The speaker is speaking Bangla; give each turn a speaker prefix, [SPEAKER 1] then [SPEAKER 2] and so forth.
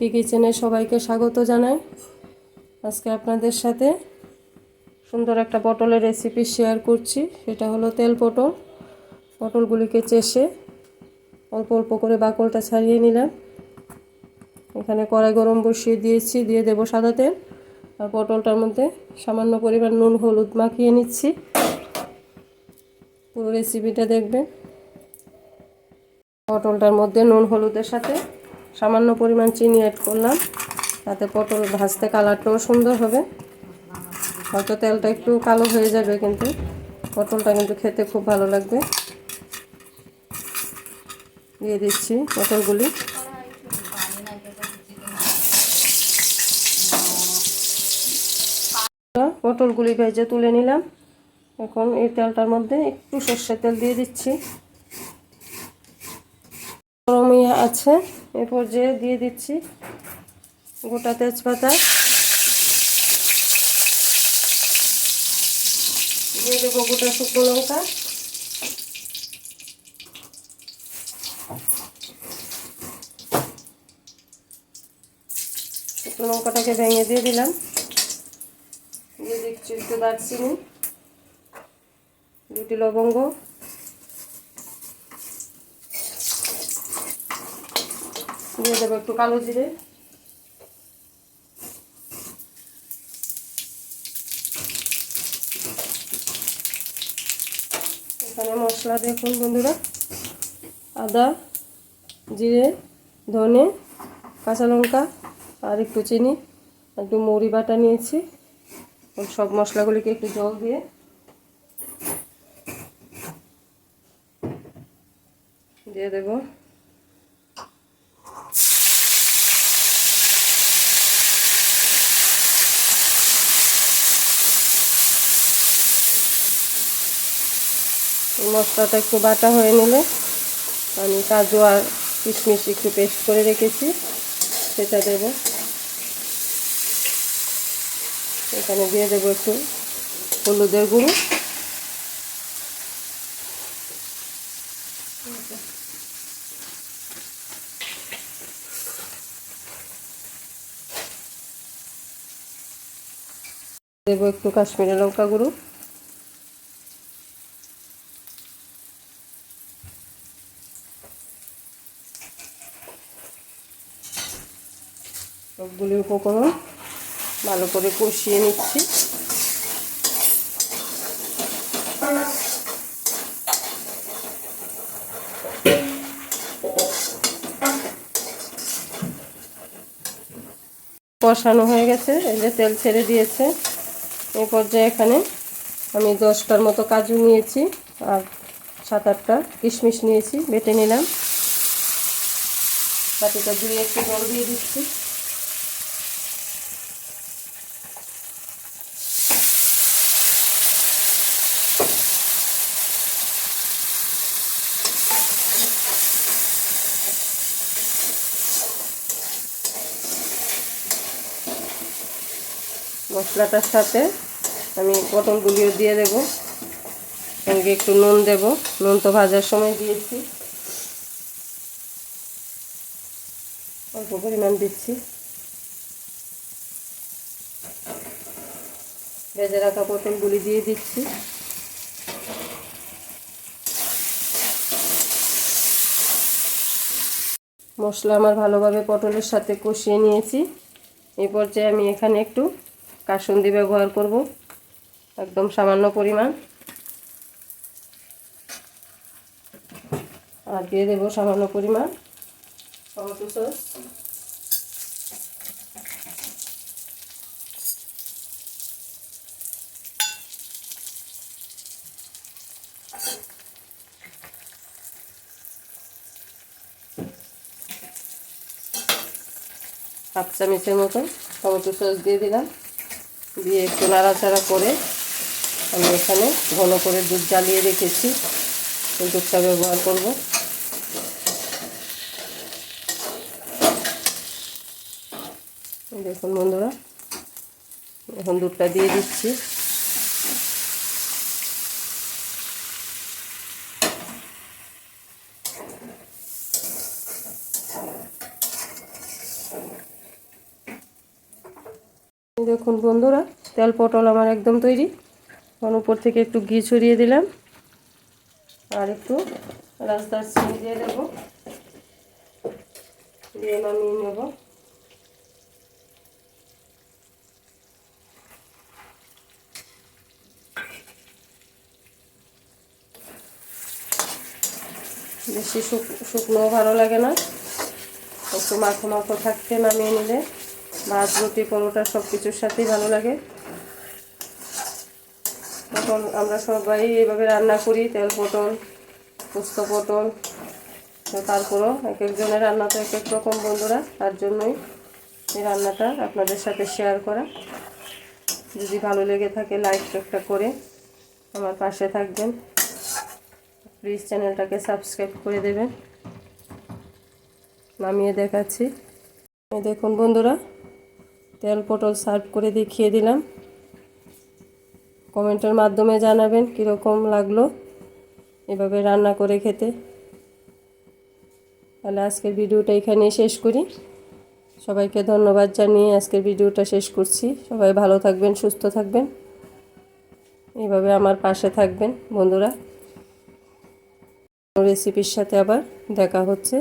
[SPEAKER 1] পিঙ্কি কিচেনে সবাইকে স্বাগত জানাই। আজকে আপনাদের সাথে সুন্দর একটা পটলের রেসিপি শেয়ার করছি। সেটা হলো তেল পটল। পটলগুলিকে চেষে অল্প অল্প করে বাকলটা ছাড়িয়ে নিলাম। এখানে কড়াই গরম বসিয়ে দিয়েছি, দিয়ে দেবো সাদা তেল। আর পটলটার মধ্যে সামান্য পরিমাণ নুন, হলুদ মাখিয়ে নিচ্ছি। পুরো রেসিপিটা দেখবেন। পটলটার মধ্যে নুন, হলুদের সাথে সামান্য পরিমাণ চিনি অ্যাড করলাম। তাতে পটল ভাজতে কালারটাও সুন্দর হবে। হয়তো তেলটা একটু কালো হয়ে যাবে কিন্তু পটলটা কিন্তু খেতে খুব ভালো লাগবে। দিয়ে দিচ্ছি পটলগুলি। পটলগুলি ভেজে তুলে নিলাম। এখন এই তেলটার মধ্যে একটু সর্ষের তেল দিয়ে দিচ্ছি। আছে। এ পর্যায়ে দিয়ে দিচ্ছি গোটা তেজপাতা। দিয়ে দেবো গোটা শুকনো লঙ্কা। শুকনো লঙ্কাটাকে ভেঙে দিয়ে দিলাম। দিয়ে দিচ্ছি একটু দারচিনি, দুটি লবঙ্গ। দিয়ে দেবো একটু কালো জিরে। এখানে মশলা দেখুন বন্ধুরা। আদা, জিরে, ধনে, কাঁচা লঙ্কা আর একটু চিনি, একটু মুড়ি বাটা নিয়েছি। সব মশলাগুলিকে একটু জল দিয়ে দিয়ে দেবো। মশলাটা একটু বাটা হয়ে নিলে আমি কাজু আর কিশমিশ একটু পেস্ট করে রেখেছি, সেটা দেব। এখানে দিয়ে দেবো একটু হলুদের গুঁড়ো। দেবো একটু কাশ্মীরি লঙ্কা গুঁড়ো। সবগুলি উপকরণ ভালো করে কষিয়ে নিচ্ছি। কষানো হয়ে গেছে, এই যে তেল ছেড়ে দিয়েছে। এই পর্যায়ে এখানে আমি দশটার মতো কাজু নিয়েছি আর সাত আটটা কিশমিশ নিয়েছি, বেটে নিলাম। বাটিটা ধুয়ে একটু জল দিয়ে দিচ্ছি। মশলাটার সাথে আমি পটলগুলিও দিয়ে দেব। সঙ্গে একটু নুন দেব। নুন তো ভাজার সময় দিয়েছি। অল্প পরিমাণ দিচ্ছি। ভেজে রাখা পটলগুলি দিয়ে দিচ্ছি। মশলা আমার ভালোভাবে পটলের সাথে কষিয়ে নিয়েছি। এই পর্যায়ে আমি এখানে একটু কাসুন্দি ব্যবহার করব। একদম সামান্য পরিমাণ। আর দিয়ে দেবো সামান্য পরিমাণ টমেটো সস। হাফ চামচের মতন টমেটো সস দিয়ে দিলাম। দিয়ে একটু নাড়াচাড়া করে আমি এখানে ঘন করে দুধ জ্বালিয়ে রেখেছি। দুধটা ব্যবহার করব। দেখুন বন্ধুরা, এখন দুধটা দিয়ে দিচ্ছি। দেখুন বন্ধুরা, তেল পটল আমার একদম তৈরি। এখন উপর থেকে একটু ঘি ছড়িয়ে দিলাম। আর একটু রাস্তার চিনি দিয়ে দেবো। দিয়ে নামিয়ে নেব। বেশি শুকনো ভালো লাগে না। একটু মাখো মাখো থাকতে নামিয়ে নিলে। ভাত রুটি পরোটা সব কিছুর সাথেই ভালো লাগে। এখন আমরা সবাই এইভাবে রান্না করি, তেল পটল, পোস্ত পটল তারপরও এক একজনের রান্না তো এক এক রকম বন্ধুরা, তার জন্যই এই রান্নাটা আপনাদের সাথে শেয়ার করা। যদি ভালো লেগে থাকে লাইক একটা করে আমার পাশে থাকবেন। প্লিজ চ্যানেলটাকে সাবস্ক্রাইব করে দেবেন। নামিয়ে দেখাচ্ছি। দেখুন বন্ধুরা তেল পটল সার্ভ করে দেখিয়ে দিলাম। কমেন্টের মাধ্যমে জানাবেন কীরকম লাগল এভাবে রান্না করে খেতে। তাহলে আজকের ভিডিওটা এখানেই শেষ করি। সবাইকে ধন্যবাদ জানিয়ে আজকের ভিডিওটা শেষ করছি। সবাই ভালো থাকবেন, সুস্থ থাকবেন। এইভাবে আমার পাশে থাকবেন বন্ধুরা। রেসিপির সাথে আবার দেখা হচ্ছে।